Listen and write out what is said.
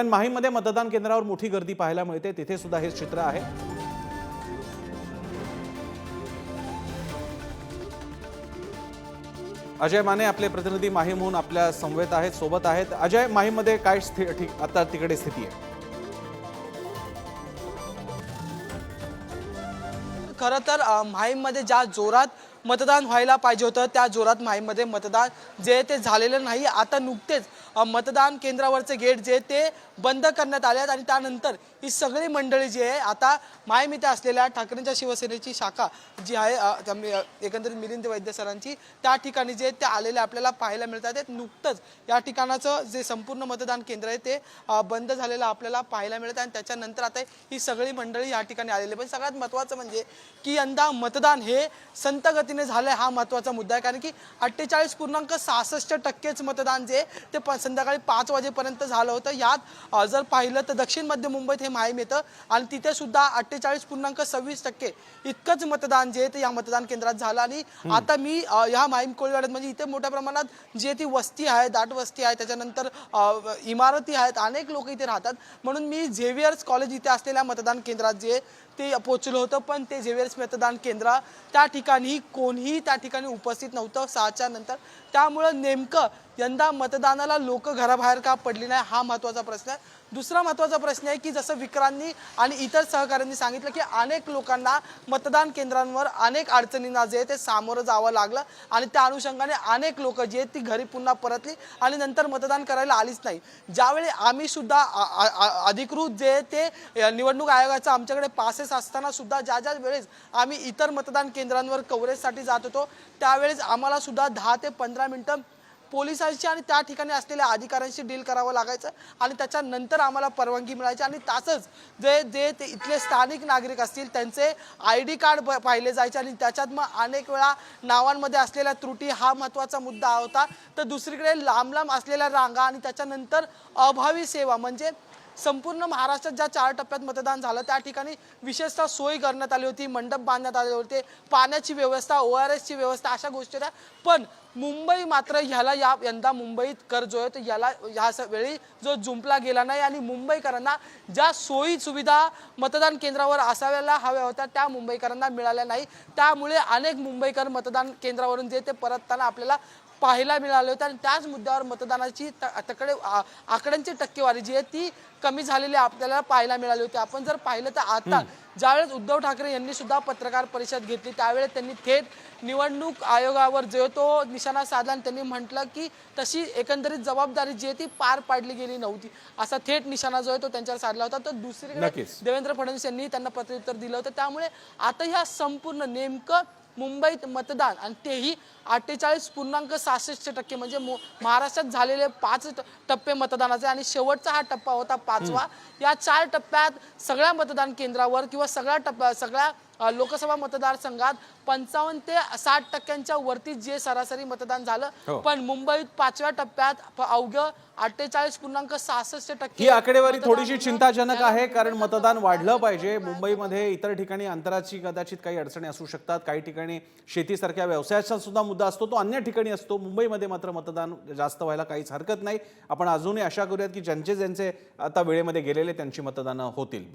दरम्यान माहीममध्ये मतदान केंद्रावर मोठी गर्दी पाहायला मिळते. तिथे सुद्धा हेच चित्र आहे. अजय माने आपले प्रतिनिधी माहीमहून आपल्या समवेत आहेत सोबत आहेत. अजय माहीमध्ये काय ठीक आता तिकडे स्थिती आहे. खरं तर माहीममध्ये ज्या जोरात मतदान व्हायला पाहिजे होतं. त्या जोरात माहीमध्ये मतदान जे ते झालेलं नाही आता नुकतेच मतदान केंद्रावरचे गेट जे ते बंद करण्यात आले आहेत आणि त्यानंतर ही सगळी मंडळी जी आहे आता माहीम इथे असलेल्या ठाकरेंच्या शिवसेनेची शाखा जी आहे एकंदरीत मिलिंद वैद्य सरांची त्या ठिकाणी जे ते आलेले आपल्याला पाहायला मिळतात. आहेत नुकतंच या ठिकाणाचं जे संपूर्ण मतदान केंद्र आहे ते बंद झालेलं आपल्याला पाहायला मिळत आहे. आणि त्याच्यानंतर आता ही सगळी मंडळी या ठिकाणी आलेली पण सगळ्यात महत्त्वाचं म्हणजे की यंदा मतदान हे संतगती गतीने झालंय हा महत्त्वाचा मुद्दा आहे. कारण की अठ्ठेचाळीस पूर्णांक सहासष्ट टक्केच मतदान जे ते प- संध्याकाळी पाच वाजेपर्यंत झालं होतं. यात जर पाहिलं तर दक्षिण मध्य मुंबईत हे माहीम येतं आणि तिथे सुद्धा अठ्ठेचाळीस पूर्णांक सव्वीस टक्के इतकंच मतदान जे आहे ते या मतदान केंद्रात झालं. आणि आता मी अ, या माहीम कोळीवाड्यात म्हणजे इथे मोठ्या प्रमाणात जी ती वस्ती आहे दाट वस्ती आहे त्याच्यानंतर इमारती आहेत अनेक लोक इथे राहतात. म्हणून मी झेवियर्स कॉलेज इथे असलेल्या मतदान केंद्रात जे ते पोचलं होतं पण ते झेवियर्स मतदान केंद्र त्या ठिकाणी कोणीही त्या ठिकाणी उपस्थित नव्हतं सहाच्या नंतर. त्यामुळं नेमकं यंदा मतदानाला लोक घराबाहेर का पडली नाही हा महत्त्वाचा प्रश्न आहे. दुसरा महत्त्वाचा प्रश्न आहे की जसं विक्रांनी आणि इतर सहकाऱ्यांनी सांगितलं की अनेक लोकांना मतदान केंद्रांवर अनेक अडचणींना जे आहे ते सामोरं जावं लागलं आणि त्या अनुषंगाने अनेक लोक जी आहेत ती घरी पुन्हा परतली आणि नंतर मतदान करायला आलीच नाही. ज्यावेळी आम्ही सुद्धा अधिकृत जे ते निवडणूक आयोगाचं आमच्याकडे पासेस असताना सुद्धा ज्या ज्या वेळेस आम्ही इतर मतदान केंद्रांवर कव्हरेजसाठी जात होतो त्यावेळेस आम्हाला सुद्धा दहा ते पंधरा मिनटं पोलिसांशी आणि त्या ठिकाणी असलेल्या अधिकाऱ्यांशी डील करावं लागायचं आणि त्याच्यानंतर आम्हाला परवानगी मिळायची. आणि त्याचंच जे जे ते इथले स्थानिक नागरिक असतील त्यांचे आय डी कार्ड पाहिले जायचे आणि त्याच्यात मग अनेक वेळा नावांमध्ये असलेल्या त्रुटी हा महत्त्वाचा मुद्दा होता. तर दुसरीकडे लांब लांब असलेल्या रांगा आणि त्याच्यानंतर अभावी सेवा म्हणजे संपूर्ण महाराष्ट्रात ज्या चार टप्प्यात मतदान झालं त्या ठिकाणी विशेषतः सोय करण्यात आली होती मंडप बांधण्यात आले होते पाण्याची व्यवस्था ओ आर एसची व्यवस्था अशा गोष्टी होत्या. पण मुंबई मात्र ह्याला या यंदा मुंबईत कर जो आहे. तो याला ह्या वेळी जो जुंपला गेला नाही आणि मुंबईकरांना ज्या सोयी सुविधा मतदान केंद्रावर असाव्याला हव्या होत्या त्या मुंबईकरांना मिळाल्या नाही. त्यामुळे अनेक मुंबईकर मतदान केंद्रावरून जे ते परतताना आपल्याला पाहायला मिळाले होते आणि त्याच मुद्द्यावर मतदानाची तकडे आकड्यांची टक्केवारी जी आहे ती कमी झालेली आपल्याला पाहायला मिळाली होती. आपण जर पाहिलं तर आता ज्यावेळेस उद्धव ठाकरे यांनी सुद्धा पत्रकार परिषद घेतली त्यावेळेस त्यांनी थेट निवडणूक आयोगावर जो तो निशाणा साधला आणि त्यांनी म्हटलं की तशी एकंदरीत जबाबदारी जी आहे ती पार पाडली गेली नव्हती. असा थेट निशाणा जो आहे तो त्यांच्यावर साधला होता. तर दुसरीकडे. देवेंद्र फडणवीस यांनी त्यांना प्रत्युत्तर दिलं होतं. त्यामुळे आता ह्या संपूर्ण नेमकं मुंबईत मतदान आणि तेही अठ्ठेचाळीस पूर्णांक सहासष्ट टक्के म्हणजे महाराष्ट्रात झालेले पाच टप्पे मतदानाचे आणि शेवटचा हा टप्पा होता पाचवा. या चार टप्प्यात सगळ्या मतदान केंद्रावर किंवा सगळ्या टप्प्या सगळ्या लोकसभा मतदारसंघात पंचावन्न ते साठ टक्क्यांच्या वरती जे सरासरी मतदान हो. झालं पण मुंबईत पाचव्या टप्प्यात अवघं अठ्ठेचाळीस पूर्णांक सहासष्ट टक्के ही आकडेवारी थोडीशी चिंताजनक आहे कारण मतदान वाढलं पाहिजे. मुंबईमध्ये इतर ठिकाणी अंतराची कदाचित काही अडचणी असू शकतात. काही ठिकाणी शेतीसारख्या व्यवसायाचा सुद्धा मुद्दा असतो तो अन्य ठिकाणी असतो. मुंबईमध्ये मात्र मतदान जास्त व्हायला काहीच हरकत नाही. आपण अजूनही आशा करूयात की ज्यांचे ज्यांचे आता वेळेमध्ये गेलेले त्यांची मतदानं होतील.